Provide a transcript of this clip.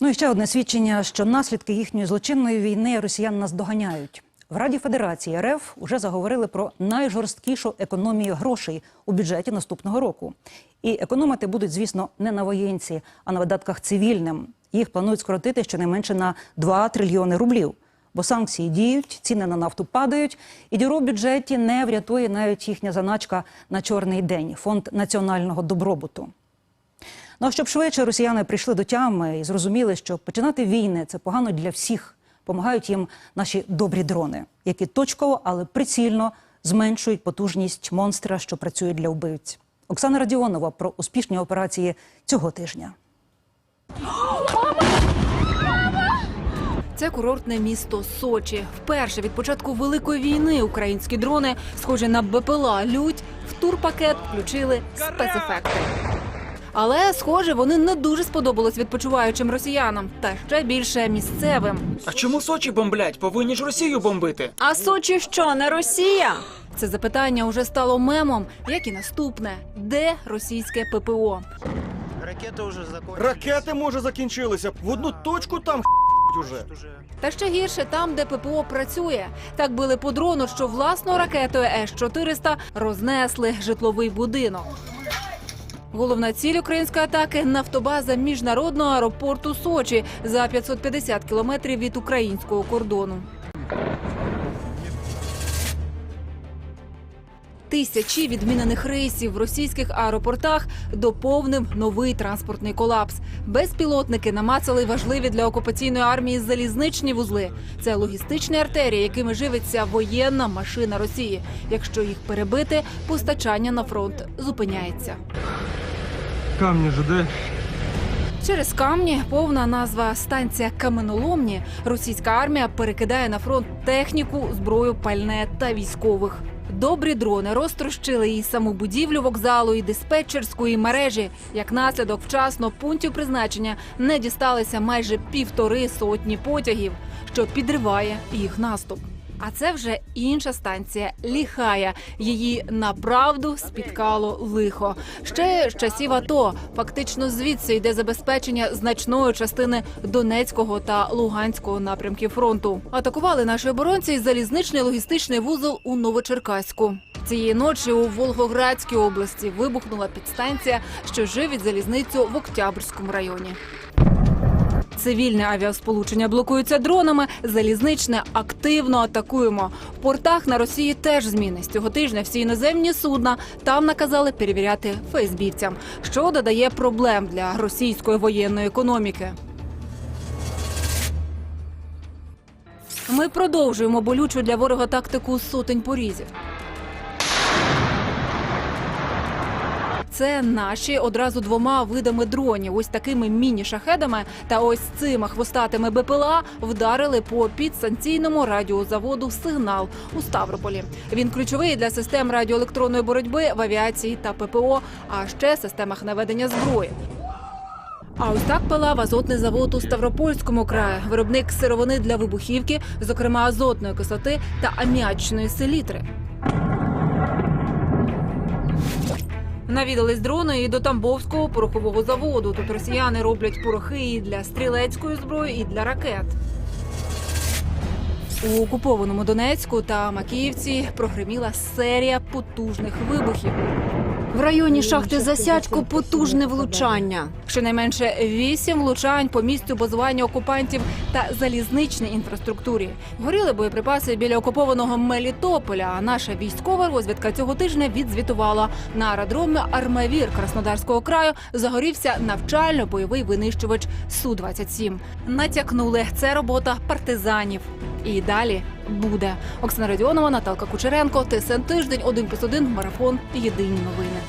Ну і ще одне свідчення, що наслідки їхньої злочинної війни росіян нас доганяють. В Раді Федерації РФ вже заговорили про найжорсткішу економію грошей у бюджеті наступного року. І економити будуть, звісно, не на воєнці, а на видатках цивільним. Їх планують скоротити щонайменше на 2 трильйони рублів. Бо санкції діють, ціни на нафту падають, і діру в бюджеті не врятує навіть їхня заначка на чорний день фонд національного добробуту. Ну а щоб швидше росіяни прийшли до тями і зрозуміли, що починати війни це погано для всіх. Помагають їм наші добрі дрони, які точково, але прицільно зменшують потужність монстра, що працює для вбивць. Оксана Радіонова про успішні операції цього тижня. Це курортне місто Сочі. Вперше від початку великої війни українські дрони, схожі на БПЛА Людь, в турпакет включили спецефекти. Але, схоже, вони не дуже сподобались відпочиваючим росіянам, та ще більше місцевим. А чому Сочі бомблять? Повинні ж Росію бомбити. А Сочі що, не Росія? Це запитання уже стало мемом, як і наступне: де російське ППО? Ракети вже закончились. Ракети може закінчилися. В одну точку там уже. Та ще гірше там, де ППО працює. Так били по дрону, що власною ракетою С-400 рознесли житловий будинок. Головна ціль української атаки нафтобаза міжнародного аеропорту Сочі за 550 кілометрів від українського кордону. Тисячі відмінених рейсів в російських аеропортах доповнив новий транспортний колапс. Безпілотники намацали важливі для окупаційної армії залізничні вузли. Це логістичні артерії, якими живиться воєнна машина Росії. Якщо їх перебити, постачання на фронт зупиняється. Камні ЖД. Через камні повна назва станція каменоломні. Російська армія перекидає на фронт техніку, зброю, пальне та військових. Добрі дрони розтрощили і саму будівлю вокзалу, і диспетчерської мережі. Як наслідок, вчасно пунктів призначення не дісталися майже півтори сотні потягів, що підриває їх наступ. А це вже інша станція Ліхая. Її направду спіткало лихо. Ще з часів АТО фактично звідси йде забезпечення значної частини Донецького та Луганського напрямків фронту. Атакували наші оборонці залізничний логістичний вузол у Новочеркаську. Цієї ночі у Волгоградській області вибухнула підстанція, що живить залізницю в Октябрському районі. Цивільне авіасполучення блокується дронами. Залізничне активно атакуємо. В портах на Росії теж зміни. З цього тижня всі іноземні судна там наказали перевіряти ФСБівцям, що додає проблем для російської воєнної економіки. Ми продовжуємо болючу для ворога тактику сотень порізів. Це наші одразу двома видами дронів. Ось такими міні-шахедами та ось цими хвостатими БПЛА вдарили по підстанційному радіозаводу Сигнал у Ставрополі. Він ключовий для систем радіоелектронної боротьби в авіації та ППО, а ще системах наведення зброї. А ось так палав азотний завод у Ставропольському краї, виробник сировини для вибухівки, зокрема азотної кислоти та аміачної селітри. Навідались дрони і до Тамбовського порохового заводу. Тут росіяни роблять порохи і для стрілецької зброї, і для ракет. У окупованому Донецьку та Макіївці прогреміла серія потужних вибухів. В районі шахти Засядько потужне влучання. Щонайменше вісім влучань по місцю базування окупантів та залізничній інфраструктурі. Горіли боєприпаси біля окупованого Мелітополя. А наша військова розвідка цього тижня відзвітувала на аеродромі Армавір Краснодарського краю. Загорівся навчально-бойовий винищувач Су 27 Натякнули це робота партизанів. І далі буде Оксана Радіонова, Наталка Кучеренко, ТСН тиждень, 1+,1, марафон. Єдині новини.